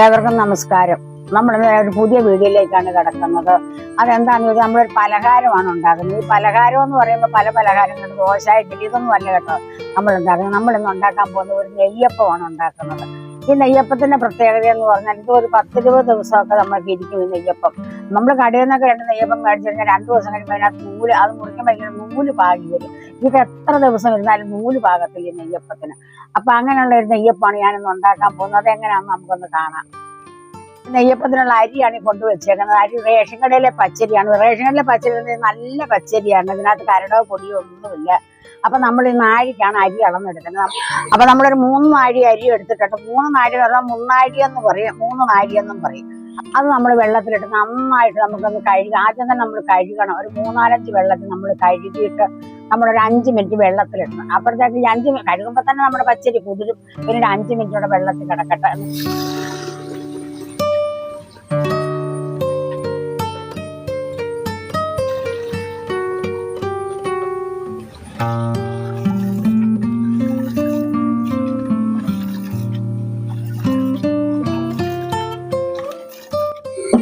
ഏവർക്കും നമസ്കാരം. നമ്മൾ ഒരു പുതിയ വീഡിയോയിലേക്കാണ് കിടക്കുന്നത്. അതെന്താണെന്ന് ചോദിച്ചാൽ നമ്മളൊരു പലഹാരമാണ് ഉണ്ടാക്കുന്നത്. ഈ പലഹാരം എന്ന് പറയുമ്പോൾ പല പലഹാരങ്ങൾ ദോശ ഇഡ്ഡലി ഇതൊന്നും അല്ല കേട്ടോ നമ്മൾ ഉണ്ടാക്കുന്നത്. നമ്മളിന്ന് ഉണ്ടാക്കാൻ പോകുന്ന ഒരു നെയ്യപ്പമാണ് ഉണ്ടാക്കുന്നത്. ഈ നെയ്യപ്പത്തിന്റെ പ്രത്യേകത എന്ന് പറഞ്ഞാൽ ഇത് ഒരു പത്തിരുപത് ദിവസമൊക്കെ നമ്മൾക്ക് ഇരിക്കും ഈ നെയ്യപ്പം. നമ്മൾ കടയിൽ നിന്നൊക്കെ രണ്ട് നെയ്യപ്പം മേടിച്ചു കഴിഞ്ഞാൽ രണ്ട് ദിവസം കഴിയുമ്പോൾ അതിനകത്ത് നൂൽ അത് മുറിക്കുമ്പോൾ ഇങ്ങനെ നൂൽ പാകി വരും. ഇത് എത്ര ദിവസം ഇരുന്നാലും നൂൽ പാകത്തില്ല ഈ നെയ്യപ്പത്തിന്. അപ്പൊ അങ്ങനെയുള്ള ഒരു നെയ്യപ്പമാണ് ഞാനിന്ന് ഉണ്ടാക്കാൻ പോകുന്നത്. അതെങ്ങനെയാണെന്ന് നമുക്കൊന്ന് കാണാം. നെയ്യപ്പത്തിനുള്ള അരിയാണ് ഈ കൊണ്ടുവച്ചേക്കുന്നത് അരി റേഷൻ കടയിലെ പച്ചരിയാണ്. റേഷൻ കടയിലെ പച്ചരി നല്ല പച്ചരിയാണ്. ഇതിനകത്ത് കരടോ പൊടിയോ ഒന്നുമില്ല. അപ്പൊ നമ്മൾ ഈ നാഴിക്കാണ് അരി അളന്നെടുക്കുന്നത്. അപ്പൊ നമ്മളൊരു മൂന്ന് നാഴി അരി എടുത്തിട്ടുണ്ട്. മൂന്ന് നാഴി എന്ന് പറഞ്ഞാൽ മുന്നാഴി എന്ന് പറയും. മൂന്ന് നാഴി എന്നും പറയും. അത് നമ്മൾ വെള്ളത്തിലിട്ട് നന്നായിട്ട് നമുക്കൊന്ന് കഴുകി ആദ്യം തന്നെ നമ്മൾ കഴുകണം. ഒരു മൂന്നാലഞ്ച് വെള്ളത്തിൽ നമ്മൾ കഴുകിയിട്ട് നമ്മളൊരു അഞ്ച് മിനിറ്റ് വെള്ളത്തിലിടണം. അപ്പോഴത്തേക്ക് ഈ അഞ്ച് കഴുകുമ്പോൾ തന്നെ നമ്മുടെ പച്ചരി കുതിരും. ഒരു അഞ്ച് മിനിറ്റോടെ വെള്ളത്തിൽ കിടക്കട്ടെ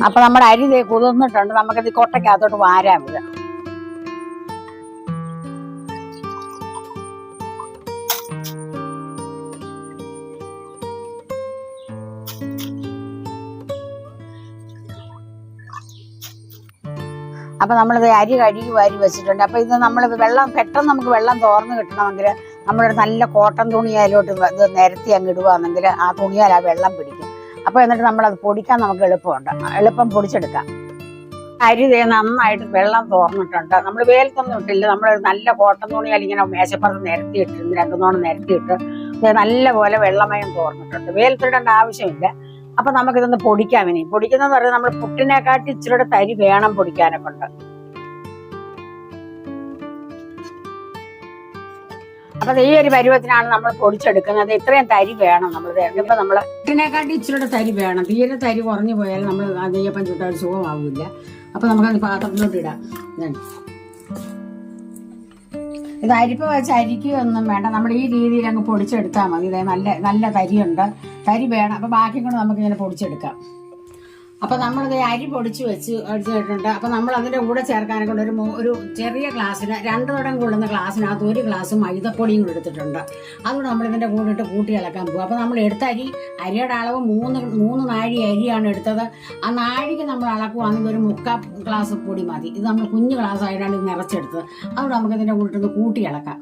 അപ്പൊ നമ്മുടെ അരി കുതിർന്നിട്ടുണ്ട് നമുക്കിത് കൊട്ടയ്ക്കകത്തോട്ട് വിടാം. അപ്പൊ നമ്മളിത് അരി കഴുകി വാരി വെച്ചിട്ടുണ്ട്. അപ്പൊ ഇത് നമ്മൾ വെള്ളം പെട്ടെന്ന് നമുക്ക് വെള്ളം തോർന്ന് കിട്ടണമെങ്കിൽ നമ്മളൊരു നല്ല കോട്ടൺ തുണി ഇത് നിരത്തി അങ്ങ് ഇടുവാണെങ്കിൽ ആ തുണിയാൽ ആ വെള്ളം പിടിക്കും. അപ്പൊ എന്നിട്ട് നമ്മൾ അത് പൊടിക്കാൻ നമുക്ക് എളുപ്പമുണ്ട്. എളുപ്പം പൊടിച്ചെടുക്കാം. അരി നന്നായിട്ട് വെള്ളം തോർന്നിട്ടുണ്ട്. നമ്മൾ വേലത്തൊന്നും ഇട്ടില്ല. നമ്മൾ നല്ല കോട്ടൻ തുണിയാൽ ഇങ്ങനെ മേശപ്പുറത്ത് നിരത്തിയിട്ടിരുന്നു രണ്ടു നോണം നിരത്തിയിട്ട് നല്ല പോലെ വെള്ളമയം തോർന്നിട്ടുണ്ട്. വേലത്തിടേണ്ട ആവശ്യമില്ല. അപ്പൊ നമുക്കിതൊന്ന് പൊടിക്കാം ഇനി. പൊടിക്കുന്നതെന്ന് പറഞ്ഞാൽ നമ്മൾ പുട്ടിനെക്കാട്ടി ഇച്ചിരിയുടെ തരി വേണം പൊടിക്കാനൊക്കെ ഉണ്ട്. അപ്പൊ ഈ ഒരു പരുവത്തിനാണ് നമ്മൾ പൊടിച്ചെടുക്കുന്നത്. ഇത്രയും തരി വേണം നമ്മൾ ഇപ്പൊ നമ്മൾ ഇതിനെക്കാട്ടി ഇച്ചിരിയുടെ തരി വേണം. തീരെ തരി കുറഞ്ഞു പോയാൽ നമ്മൾ നെയ്യപ്പം ചുട്ടാൽ സുഖമാവില്ല. അപ്പൊ നമുക്കത് പാത്രത്തിലോട്ട് ഇടാം. ഇത് അരിപ്പ വെച്ച് അരിക്കുകയൊന്നും വേണ്ട. നമ്മൾ ഈ രീതിയിൽ അങ്ങ് പൊടിച്ചെടുത്താൽ മതി. ഇതേ നല്ല നല്ല തരിയുണ്ട്. തരി വേണം. അപ്പൊ ബാക്കി കൊണ്ട് നമുക്ക് ഇങ്ങനെ പൊടിച്ചെടുക്കാം. അപ്പൊ നമ്മളിത് അരി പൊടിച്ച് വെച്ച് അടിച്ചിട്ടുണ്ട്. അപ്പൊ നമ്മൾ അതിന്റെ കൂടെ ചേർക്കാനെ കൊണ്ട് ഒരു ഒരു ചെറിയ ഗ്ലാസ്സിന് രണ്ടോടം കൊള്ളുന്ന ഗ്ലാസ്സിനകത്ത് ഒരു ഗ്ലാസ് മൈദപ്പൊടിയും കൂടെ എടുത്തിട്ടുണ്ട് അതുകൊണ്ട് നമ്മൾ ഇതിന്റെ കൂടെ ഇട്ട് കൂട്ടി ഇളക്കാൻ പോകും അപ്പൊ നമ്മൾ എടുത്ത അരി അരിയുടെ അളവ് മൂന്ന് മൂന്ന് നാഴി അരിയാണ് എടുത്തത്. ആ നാഴിക്ക് നമ്മൾ അളക്കുവാണെങ്കിൽ ഒരു മുക്കാ ഗ്ലാസ് പൊടി മതി. ഇത് നമ്മൾ കുഞ്ഞു ഗ്ലാസ് ആയിട്ടാണ് ഇത് നിറച്ചെടുത്തത്. അതുകൊണ്ട് നമുക്ക് ഇതിന്റെ കൂടെ കൂട്ടി ഇളക്കാം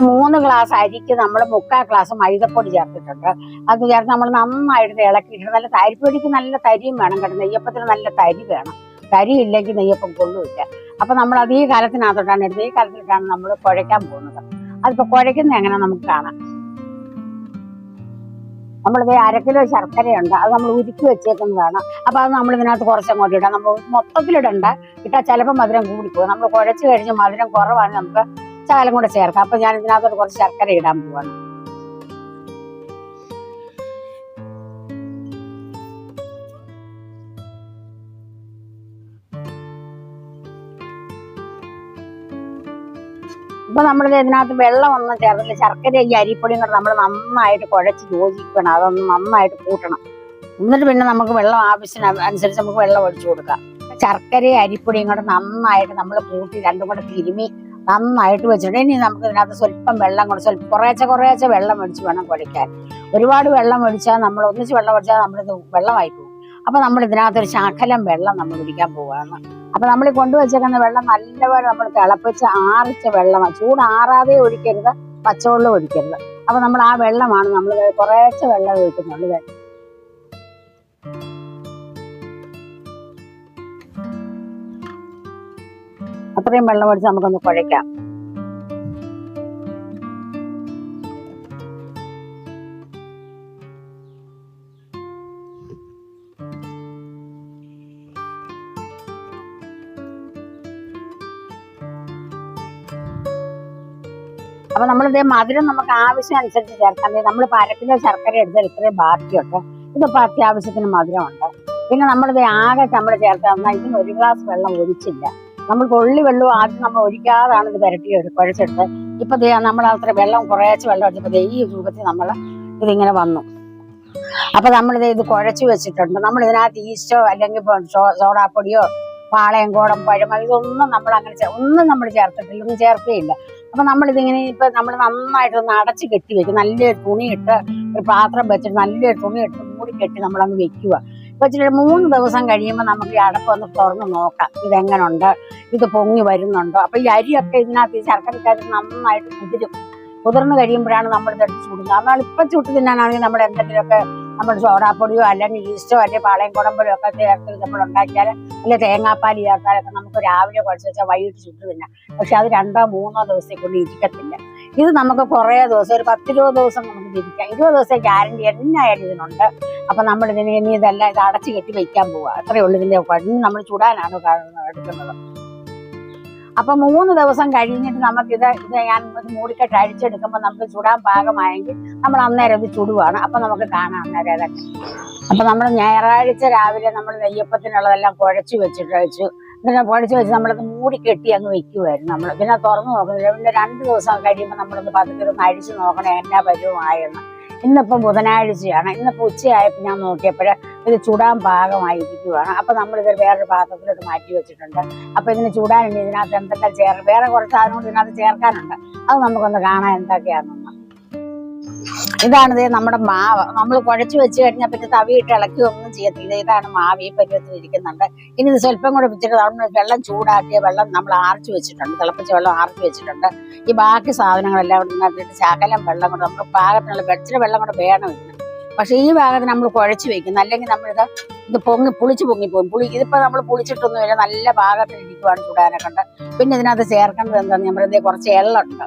മൂന്ന് ഗ്ലാസ് അരിക്ക് നമ്മൾ മുക്കാൽ ഗ്ലാസ് മൈദപ്പൊടി ചേർത്തിട്ടുണ്ട്. അത് ചേർത്ത് നമ്മൾ നന്നായിട്ട് ഇളക്കിയിട്ട് നല്ല തരിപ്പൊടിക്ക് നല്ല തരിയും വേണം കേട്ടോ. നെയ്യപ്പത്തിന് നല്ല തരി വേണം. തരി ഇല്ലെങ്കിൽ നെയ്യപ്പം കൊള്ളുമില്ല അപ്പൊ നമ്മൾ അത് ഈ കാലത്തിനകത്തോട്ടാണ് എടുത്തത് ഈ കാലത്തിലിട്ടാണ് നമ്മൾ കുഴയ്ക്കാൻ പോകുന്നത്. അതിപ്പോ കുഴയ്ക്കുന്ന എങ്ങനെ നമുക്ക് കാണാം. നമ്മളിത് അര കിലോ ശർക്കരയുണ്ട്. അത് നമ്മൾ ഉരുക്കി വെച്ചേക്കുന്നതാണ്. അപ്പൊ അത് നമ്മൾ ഇതിനകത്ത് കുറച്ചങ്ങോട്ട് ഇടാം. നമ്മൾ മൊത്തത്തിലിടണ്ട. ഇട്ടാൽ ചിലപ്പോൾ മധുരം കൂടിപ്പോകും. നമ്മൾ കുഴച്ച് കഴിഞ്ഞ് മധുരം കുറവാണ് നമുക്ക് ശകലം കൂടെ ചേർക്കാം. അപ്പൊ ഞാൻ ഇതിനകത്തോട്ട് കുറച്ച് ശർക്കര ഇടാൻ പോവാണ്. ഇപ്പൊ നമ്മൾ ഇതിനകത്ത് വെള്ളം ഒന്നും ചേർത്തില്ല. ശർക്കര ഈ അരിപ്പൊടിയും കൂടെ നമ്മൾ നന്നായിട്ട് കുഴച്ച് യോജിക്കണം അതൊന്ന് നന്നായിട്ട് കൂട്ടണം. എന്നിട്ട് പിന്നെ നമുക്ക് വെള്ളം ആവശ്യത്തിന് അനുസരിച്ച് നമുക്ക് വെള്ളം ഒഴിച്ചു കൊടുക്കാം. ശർക്കരയും അരിപ്പൊടിയും കൂടെ നന്നായിട്ട് നമ്മൾ കൂട്ടി രണ്ടും കൂടെ തിരുമി നന്നായിട്ട് വെച്ചിട്ട് ഇനി നമുക്ക് ഇതിനകത്ത് സ്വല്പം വെള്ളം കൂടെ സ്വല്പം കുറേശ്ശെ കുറേശ്ശെ വെള്ളം ഒഴിച്ച് വേണം കുടിക്കാൻ. ഒരുപാട് വെള്ളം ഒഴിച്ചാൽ നമ്മൾ ഒന്നിച്ച് വെള്ളം ഒഴിച്ചാൽ നമ്മളിത് വെള്ളമായി പോകും. അപ്പം നമ്മൾ ഇതിനകത്ത് ഒരു ശകലം വെള്ളം നമ്മൾ കുടിക്കാൻ പോവാണ് അപ്പം നമ്മൾ കൊണ്ടുവച്ചേക്കുന്ന വെള്ളം നല്ലപോലെ നമ്മൾ തിളപ്പിച്ച് ആറിച്ച വെള്ളമാണ് ചൂട് ആറാതെ ഒഴിക്കരുത് പച്ചവെള്ളം ഒഴിക്കരുത്. അപ്പം നമ്മൾ ആ വെള്ളമാണ് നമ്മൾ കുറേശ്ശെ വെള്ളം ഒഴിക്കുന്നുള്ളൂ. അത്രയും വെള്ളം ഒഴിച്ച് നമുക്കൊന്ന് കുഴയ്ക്കാം. അപ്പൊ നമ്മളിത് മധുരം നമുക്ക് ആവശ്യം അനുസരിച്ച് ചേർക്കാം. നമ്മൾ അര കിലോ ശർക്കര എടുത്താൽ ഇത്രയും ബാക്കിയുണ്ട്. ഇതിപ്പോ അത്യാവശ്യത്തിന് മധുരമുണ്ട്. പിന്നെ നമ്മളിത് ആകെ നമ്മൾ ചേർത്താൽ ഇതിന് ഒരു ഗ്ലാസ് വെള്ളം ഒഴിച്ചില്ല. നമ്മൾ പൊള്ളി വെള്ളം ആദ്യം നമ്മൾ ഒഴിക്കാതാണ് ഇത് പുരട്ടി കുഴച്ചെടുത്ത്. ഇപ്പൊ നമ്മൾ അത്ര വെള്ളം കുറേശ്ശെ വെള്ളം ദേ ഈ രൂപത്തിൽ നമ്മൾ ഇതിങ്ങനെ വന്നു. അപ്പൊ നമ്മൾ ഇത് കുഴച്ചു വെച്ചിട്ടുണ്ട്. നമ്മൾ ഇതിനകത്ത് ഈസ്റ്റോ അല്ലെങ്കിൽ സോഡാപ്പൊടിയോ പാളയം കോടം പഴമ ഇതൊന്നും നമ്മൾ അങ്ങനെ ഒന്നും നമ്മൾ ചേർത്തിട്ടില്ല ഒന്നും ചേർക്കുകയില്ല അപ്പൊ നമ്മൾ ഇതിങ്ങനെ ഇപ്പൊ നമ്മൾ നന്നായിട്ട് ഒന്ന് അടച്ച് കെട്ടി വെക്കും. നല്ലൊരു തുണിയിട്ട് ഒരു പാത്രം വെച്ചിട്ട് നല്ലൊരു തുണി മൂടി കെട്ടി നമ്മളങ്ങ് വെക്കുക. ഒരു മൂന്ന് ദിവസം കഴിയുമ്പോൾ നമുക്ക് ഈ അടപ്പ് ഒന്ന് തുറന്ന് നോക്കാം. ഇതെങ്ങനുണ്ട്? ഇത് പൊങ്ങി വരുന്നുണ്ടോ? അപ്പൊ ഈ അരിയൊക്കെ ഇതിനകത്ത് ഈ ശർക്കരക്കാരി നന്നായിട്ട് കുതിരും. കുതിർന്ന് കഴിയുമ്പോഴാണ് നമ്മൾ ഇതെടുത്ത് ചൂടുന്നത്. എന്നാൽ ഇപ്പൊ ചുട്ട് തിന്നാനാണെങ്കിൽ നമ്മൾ എന്തെങ്കിലുമൊക്കെ നമ്മൾ സോഡാപ്പൊടിയോ അല്ലെങ്കിൽ ഈസ്റ്റോ അല്ലെങ്കിൽ പാളയം കുടമ്പഴോ ഒക്കെ ചേർത്ത് നമ്മൾ ഉണ്ടാക്കിയാൽ അല്ലെങ്കിൽ തേങ്ങാപ്പാൽ ചേർത്താലൊക്കെ നമുക്ക് രാവിലെ കുഴച്ച് വെച്ചാൽ വൈകിട്ട് ചുട്ട് തിന്നാം. പക്ഷെ അത് രണ്ടോ മൂന്നോ ദിവസത്തേക്കൊണ്ട് ഇരിക്കത്തില്ല. ഇത് നമുക്ക് കുറേ ദിവസം ഒരു പത്തിരുപത് ദിവസം നമുക്ക് ജീവിക്കാം. ഇരുപത് ദിവസം ഗ്യാരണ്ടി എന്നായാലും ഇതിനുണ്ട്. അപ്പൊ നമ്മൾ ഇതിന് ഇനി ഇതെല്ലാം ഇത് അടച്ചു കെട്ടി വെക്കാൻ പോവുക അത്രയേ ഉള്ളൂ ഇതിന്റെ ഇനി നമ്മൾ ചുടാനാണ് എടുക്കുന്നത്. അപ്പൊ മൂന്ന് ദിവസം കഴിഞ്ഞിട്ട് നമുക്കിത് ഇത് ഞാൻ മൂടിക്കെട്ട് അഴിച്ചെടുക്കുമ്പോൾ നമുക്ക് ചുടാൻ പാകമായെങ്കിൽ നമ്മൾ അന്നേരം ഇത് ചുടുവാണ്. അപ്പൊ നമുക്ക് കാണാം അന്നേരം അതൊക്കെ അപ്പൊ നമ്മൾ ഞായറാഴ്ച രാവിലെ നമ്മൾ നെയ്യപ്പത്തിനുള്ളതെല്ലാം കുഴച്ച് വെച്ചിട്ട് വെച്ചു പിന്നെ കുഴച്ച് വെച്ച് നമ്മളത് മൂടി കെട്ടി അങ്ങ് വെക്കുമായിരുന്നു നമ്മൾ പിന്നെ തുറന്നു നോക്കുന്നില്ല. പിന്നെ രണ്ട് ദിവസം കഴിയുമ്പോൾ നമ്മളൊന്ന് പതുക്കെ ഒന്ന് അഴിച്ചു നോക്കണേ എന്നാ പരുവമായെന്ന്. ഇന്നിപ്പം ബുധനാഴ്ചയാണ്. ഇന്നിപ്പോൾ ഉച്ചയായപ്പോൾ ഞാൻ നോക്കിയപ്പോൾ ഇത് ചുടാൻ പാകമായിരിക്കുവാണ്. അപ്പം നമ്മളിത് വേറൊരു പാത്രത്തിലോട്ട് മാറ്റി വെച്ചിട്ടുണ്ട്. അപ്പം ഇതിന് ചൂടാനുണ്ട്. ഇതിനകത്ത് എന്തെല്ലാം ചേർ വേറെ കുറച്ച് സാധനങ്ങൾ ഇതിനകത്ത് ചേർക്കാനുണ്ട്. അത് നമുക്കൊന്ന് കാണാൻ എന്തൊക്കെയാണെന്ന്. ഇതാണ് ദേ നമ്മുടെ മാവ്. നമ്മൾ കുഴച്ചു വെച്ച് കഴിഞ്ഞാൽ പിന്നെ തവിയിട്ട് ഇളക്കി ചെയ്യത്തില്ല. ഇതാണ് മാവ് ഈ പരുവത്തിൽ ഇരിക്കുന്നുണ്ട്. ഇനി ഇത് സ്വല്പം കൂടെ വെച്ചിട്ട് നമ്മൾ വെള്ളം ചൂടാക്കിയ വെള്ളം നമ്മൾ ആർച്ച് വെച്ചിട്ടുണ്ട്. തിളപ്പിച്ച വെള്ളം ആർച്ച് വെച്ചിട്ടുണ്ട്. ഈ ബാക്കി സാധനങ്ങളെല്ലാം കൂടെ ഇതിനകത്തിട്ട് ശകലം വെള്ളം കൂടെ നമ്മൾ പാകത്തിനുള്ള വെച്ചിട്ട് വെള്ളം കൂടെ വേണം പക്ഷെ ഈ ഭാഗത്ത് നമ്മൾ കുഴച്ച് വെക്കും. അല്ലെങ്കിൽ നമ്മളിത് ഇത് പൊങ്ങി പുളിച്ച് പോകും പുളി ഇതിപ്പോ നമ്മൾ പുളിച്ചിട്ടൊന്നുമില്ല നല്ല പാകത്തിൽ ഇരിക്കുവാണ് ചൂടാനൊക്കെ ഉണ്ട്. പിന്നെ ഇതിനകത്ത് ചേർക്കേണ്ടത് എന്താണെന്ന് നമ്മളിതേ കുറച്ച് എള്ളുണ്ട്.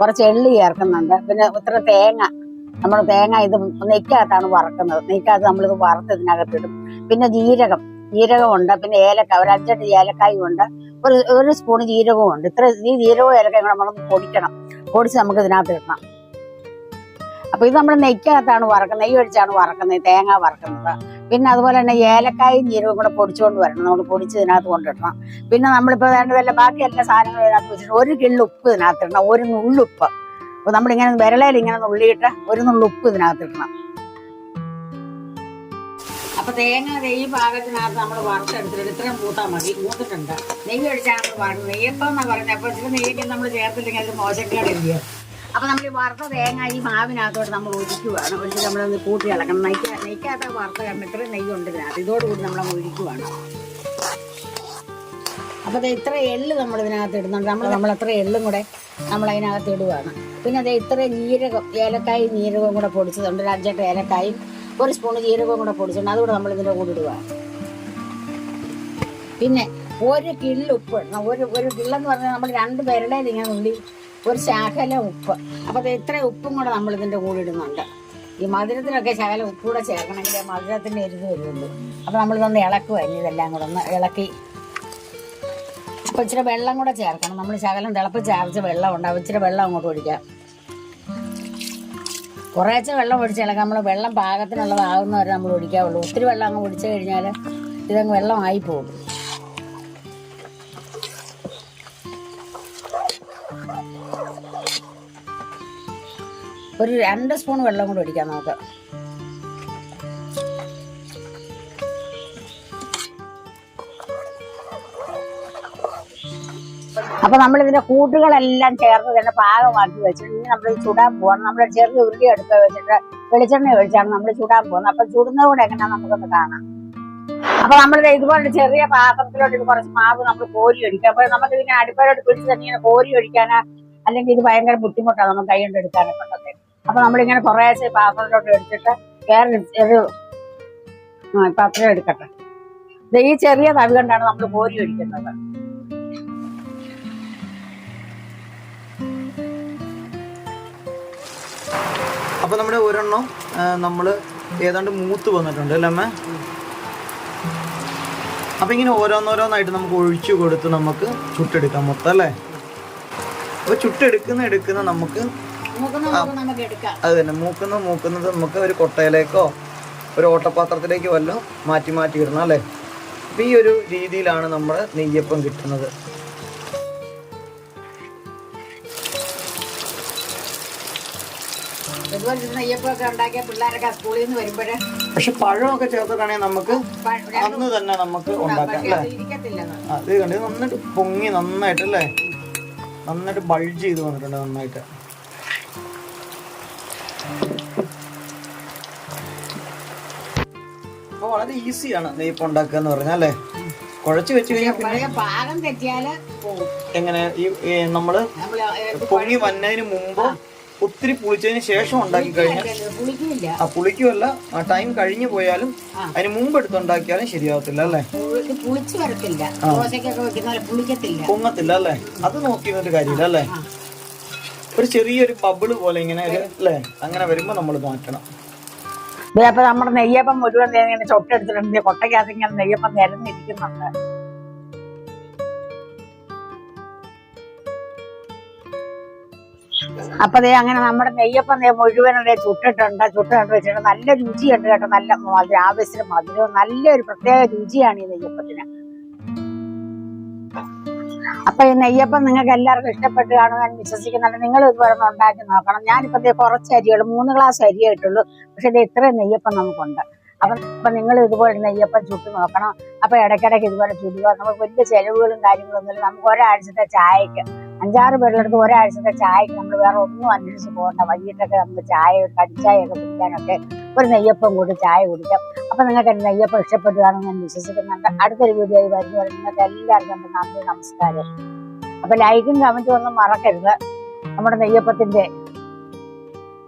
കുറച്ച് എള്ളി ചേർക്കുന്നുണ്ട്. പിന്നെ ഇത്ര തേങ്ങ നമ്മൾ തേങ്ങ ഇത് നെയ്ക്കകത്താണ് വറക്കുന്നത്. നെയ്ക്കകത്ത് നമ്മളിത് വറുത്ത് ഇതിനകത്തിടും. പിന്നെ ജീരകം. ജീരകമുണ്ട്. പിന്നെ ഏലക്ക. ഒരു അഞ്ചെട്ട് ഏലക്കായും ഉണ്ട്. ഒരു ഒരു സ്പൂൺ ജീരകവും ഉണ്ട് ഇത്ര ഈ ജീരകവും ഏലക്കയും കൂടെ നമ്മളൊന്ന് പൊടിക്കണം. പൊടിച്ച് നമുക്ക് ഇതിനകത്ത് ഇടണം. അപ്പൊ ഇത് നമ്മൾ നെയ്ക്കകത്താണ് വറക്കുന്നത്. നെയ്യ് ഒഴിച്ചാണ് വറക്കുന്നത്. തേങ്ങ വറക്കുന്നത്. പിന്നെ അതുപോലെ തന്നെ ഏലക്കായും ജീരകവും കൂടെ പൊടിച്ചുകൊണ്ട് വരണം. നമ്മൾ പൊടിച്ച് ഇതിനകത്ത് കൊണ്ടിടണം പിന്നെ നമ്മളിപ്പോൾ വേണ്ടതല്ല ബാക്കി എല്ലാ സാധനങ്ങളും ഇതിനകത്ത് വെച്ചിട്ട് ഒരു കിള്ളുപ്പ് ഇതിനകത്ത് ഇടണം. ഒരു നുള്ളുപ്പ് അപ്പൊ നമ്മളിങ്ങനെ വിരളയിൽ ഇങ്ങനെ ഉള്ളിയിട്ട് ഒരു നുള്ളുപ്പ് ഇതിനകത്ത് ഇടണം. അപ്പൊ തേങ്ങ നെയ്യ് പാകത്തിനകത്ത് നമ്മൾ വറുത്തെടുത്തിട്ട് ഇത്രയും മൂത്താൽ മതി. മൂത്തിട്ടുണ്ട്. നെയ്യ് ഒഴിച്ചാണ് നമ്മൾ വറുക്കുന്നത് നെയ്യപ്പം എന്നാ പറഞ്ഞത് അപ്പൊ ഇച്ചിരി നെയ്യൊക്കെ നമ്മൾ ചേർത്തില്ലെങ്കിൽ അത് മോശക്കേടില്ല? അപ്പൊ നമ്മൾ ഈ വറുത്ത തേങ്ങ ഈ മാവിനകത്തോട്ട് നമ്മൾ ഒഴിക്കുവാണ്. ഒഴിച്ച് നമ്മളൊന്ന് കൂട്ടി ഇളക്കണം. നെയ്ക്ക നെയ്ക്കാത്ത വറുത്ത നെയ്യ് ഉണ്ട് ഇതിനകത്ത്. ഇതോടുകൂടി നമ്മൾ ഒഴിക്കുവാണ്. അപ്പൊ ദേ ഇത്ര എള്ള് നമ്മൾ ഇതിനകത്ത് ഇടുന്നുണ്ട്. നമ്മൾ നമ്മൾ അത്ര എള്ളും കൂടെ നമ്മൾ അതിനകത്ത് ഇടുവാണ്. പിന്നെ അതേ ഇത്ര ജീരകം ഏലക്കായി ജീരകവും കൂടെ പൊടിച്ചതുണ്ട് ഒരു അഞ്ചെട്ട് ഏലക്കായും ഒരു സ്പൂൺ ജീരകവും കൂടെ പൊടിച്ചിട്ടുണ്ട്. അതുകൂടെ നമ്മൾ ഇതിന്റെ കൂടെ ഇടുക. പിന്നെ ഒരു കിള്ളു ഉപ്പ് ഒരു ഒരു കിള്ളെന്ന് പറഞ്ഞാൽ നമ്മൾ രണ്ട് പേരുടെ ഇങ്ങനെ ഉള്ളി ഒരു ശകല ഉപ്പ്. അപ്പോൾ അത് ഇത്ര ഉപ്പും കൂടെ നമ്മൾ ഇതിന്റെ കൂടെ ഇടുന്നുണ്ട്. ഈ മധുരത്തിനൊക്കെ ശകല ഉപ്പ് കൂടെ ചേർക്കണമെങ്കിൽ മധുരത്തിന്റെ എരുത് വരുള്ളൂ അപ്പോൾ നമ്മളിതൊന്ന് ഇളക്കുമായിരുന്നു ഇതെല്ലാം കൂടെ ഒന്ന് ഇളക്കി അപ്പോൾ ഇച്ചിരി വെള്ളം കൂടെ ചേർക്കണം. നമ്മൾ ശകലം തിളപ്പിച്ച് ചേർച്ച് വെള്ളം ഉണ്ടാവും ഇച്ചിരി വെള്ളം അങ്ങോട്ട് ഒഴിക്കാം. കുറേശ്ശെ വെള്ളം ഒഴിച്ച് ഇളക്കാം. നമ്മൾ വെള്ളം പാകത്തിനുള്ളതാകുന്നവരെ നമ്മൾ ഒഴിക്കാവുള്ളൂ. ഒത്തിരി വെള്ളം അങ്ങ് ഒഴിച്ചു കഴിഞ്ഞാൽ ഇതങ്ങ് വെള്ളമായി പോകും. ഒരു രണ്ട് സ്പൂൺ വെള്ളം കൂടെ ഒഴിക്കാം നമുക്ക്. അപ്പൊ നമ്മൾ ഇതിന്റെ കൂട്ടുകളെല്ലാം ചേർത്ത് തന്നെ പാകമാക്കി വെച്ചിട്ട് ഇനി നമ്മൾ ചുടാൻ പോകണം നമ്മൾ ചെറിയ ഉരുളി എടുത്ത് വെച്ചിട്ട് വെളിച്ചെണ്ണ ഒഴിച്ചാണ് നമ്മൾ ചുടാൻ പോകുന്നത്. അപ്പൊ ചുടുന്നത് കൂടെ എങ്ങനെയാ നമുക്കൊന്ന് കാണാം. അപ്പൊ നമ്മൾ ഇതുപോലെ ചെറിയ പാത്രത്തിലോട്ട് ഇത് കുറച്ച് മാവ് നമ്മൾ കോരി ഒഴിക്കുക അപ്പൊ നമുക്ക് ഇതിനെ അടുപ്പിലോട്ട് പിടിച്ച് തന്നെ ഇങ്ങനെ കോരി ഒഴിക്കാനാ അല്ലെങ്കിൽ ഇത് ഭയങ്കര ബുദ്ധിമുട്ടാണ് നമുക്ക് കൈ കൊണ്ട് എടുക്കാനൊക്കെ ഉള്ളത്. അപ്പൊ നമ്മളിങ്ങനെ കുറേശ്ശെ പാത്രത്തിലോട്ട് എടുത്തിട്ട് വേറെ ഒരു പാത്രം എടുക്കട്ടെ. ഈ ചെറിയ തവി കൊണ്ടാണ് നമ്മൾ കോരി ഒഴിക്കുന്നത്. അപ്പോൾ നമ്മുടെ ഒരെണ്ണം നമ്മൾ ഏതാണ്ട് മൂത്ത് വന്നിട്ടുണ്ട് അല്ലേ അമ്മ? അപ്പോൾ ഇങ്ങനെ ഓരോന്നോരോന്നായിട്ട് നമുക്ക് ഒഴിച്ചു കൊടുത്ത് നമുക്ക് ചുട്ടെടുക്കാം മൊത്തം അല്ലേ? അപ്പോൾ ചുട്ടെടുക്കുന്ന എടുക്കുന്ന നമുക്ക് അത് തന്നെ. മൂക്കുന്ന മൂക്കുന്നത് നമുക്ക് ഒരു കൊട്ടയിലേക്കോ ഒരു ഓട്ടപാത്രത്തിലേക്കോ വല്ലതും മാറ്റി മാറ്റി ഇടണം അല്ലേ? അപ്പോൾ ഈ ഒരു രീതിയിലാണ് നമ്മുടെ നെയ്യപ്പം കിട്ടുന്നത്. ഇതുപോലെ ഒരു നെയ്യപ്പൊക്കെ ഉണ്ടാക്കിയ പിള്ളേരൊക്കെ സ്കൂളിൽ നിന്ന് വരുമ്പോഴേ പക്ഷെ പഴമൊക്കെ ചേർത്തിട്ടാണെങ്കിൽ നമുക്ക് അന്ന് തന്നെ നമുക്ക് ഉണ്ടാക്കാം. അല്ലേ? അത് കണ്ട് നന്നായിട്ട് പൊങ്ങി നന്നായിട്ട് അല്ലേ? നന്നായിട്ട് ബൾജ് ചെയ്ത് വന്നിട്ടുണ്ട് നന്നായിട്ട്. അപ്പൊ വളരെ ഈസിയാണ് നെയ്യപ്പം ഉണ്ടാക്കുക എന്ന് പറഞ്ഞാൽ അല്ലേ? കുഴച്ച് വെച്ച് കഴിഞ്ഞാൽ പാകം എങ്ങനെ? ഈ നമ്മൾ പൊങ്ങി വന്നതിന് മുമ്പ് ഒത്തിരി പുളിച്ചതിന് ശേഷം ഉണ്ടാക്കി കഴിഞ്ഞാൽ പുളിക്കില്ല ആ പുളിക്കുമല്ല. ആ ടൈം കഴിഞ്ഞു പോയാലും. അതിന് മുമ്പ് എടുത്തുണ്ടാക്കിയാലും ശരിയാവത്തില്ല അല്ലേ? പൊങ്ങത്തില്ല അല്ലേ? അത് നോക്കി ഒരു കാര്യമില്ല അല്ലേ? ഒരു ചെറിയൊരു ബബിൾ പോലെ ഇങ്ങനെ അല്ലേ? അങ്ങനെ വരുമ്പോ നമ്മൾ മാറ്റണം. അപ്പൊ നമ്മുടെ നെയ്യപ്പം മുഴുവൻ ഇങ്ങനെ ചൊട്ടെടുത്തിട്ടുണ്ട്. കൊട്ടയ്ക്കകത്ത് ഇങ്ങനെ നെയ്യപ്പം നിരന്നിരിക്കുന്നുണ്ട്. അപ്പൊ ദേ അങ്ങനെ നമ്മുടെ നെയ്യപ്പം ദേ മുഴുവൻ ദേ ചുട്ടിട്ടുണ്ട് ചുട്ടിട്ട് വെച്ചിട്ടുണ്ട്. നല്ല രുചിയുണ്ട് കേട്ടോ നല്ല ആവശ്യത്തിന് മധുരവും നല്ലൊരു പ്രത്യേക രുചിയാണ് ഈ നെയ്യപ്പത്തിന്. അപ്പൊ ഈ നെയ്യപ്പം നിങ്ങൾക്ക് എല്ലാവർക്കും ഇഷ്ടപ്പെട്ട് ഞാൻ വിശ്വസിക്കുന്നുണ്ട്. നിങ്ങൾ ഇതുപോലെ ഉണ്ടാക്കി നോക്കണം. ഞാനിപ്പോ കുറച്ച് അരികൾ മൂന്ന് ഗ്ലാസ് അരിയേ ഇട്ടുള്ളൂ. പക്ഷെ ഇത് ഇത്രയും നെയ്യപ്പം നമുക്കുണ്ട്. അപ്പൊ നിങ്ങൾ ഇതുപോലെ നെയ്യപ്പം ചുട്ട് നോക്കണം. അപ്പൊ ഇടയ്ക്കിടയ്ക്ക് ഇതുപോലെ ചുടുക. നമുക്ക് വലിയ ചെലവുകളും കാര്യങ്ങളൊന്നുമില്ല. നമുക്ക് ഒരാഴ്ചത്തെ ചായക്ക് അഞ്ചാറ് പേരിലെടുത്ത് ഒരാഴ്ചത്തെ ചായക്ക് നമ്മൾ വേറെ ഒന്നും അന്വേഷിച്ച് പോകണ്ട. വൈകിട്ടൊക്കെ നമുക്ക് ചായ കടിച്ചായൊക്കെ കുടിക്കാനൊക്കെ ഒരു നെയ്യപ്പം കൂടി ചായ കുടിക്കാം. അപ്പൊ നിങ്ങൾക്ക് എന്റെ നെയ്യപ്പം ഇഷ്ടപ്പെടുകയാണെന്ന് ഞാൻ വിശ്വസിക്കുന്നുണ്ട്. അടുത്തൊരു വീഡിയോ വരുന്നവരെ നിങ്ങൾക്ക് എല്ലാവർക്കും നന്ദി നമസ്കാരം. അപ്പൊ ലൈക്കും കമന്റും ഒന്നും മറക്കരുത്. നമ്മുടെ നെയ്യപ്പത്തിന്റെ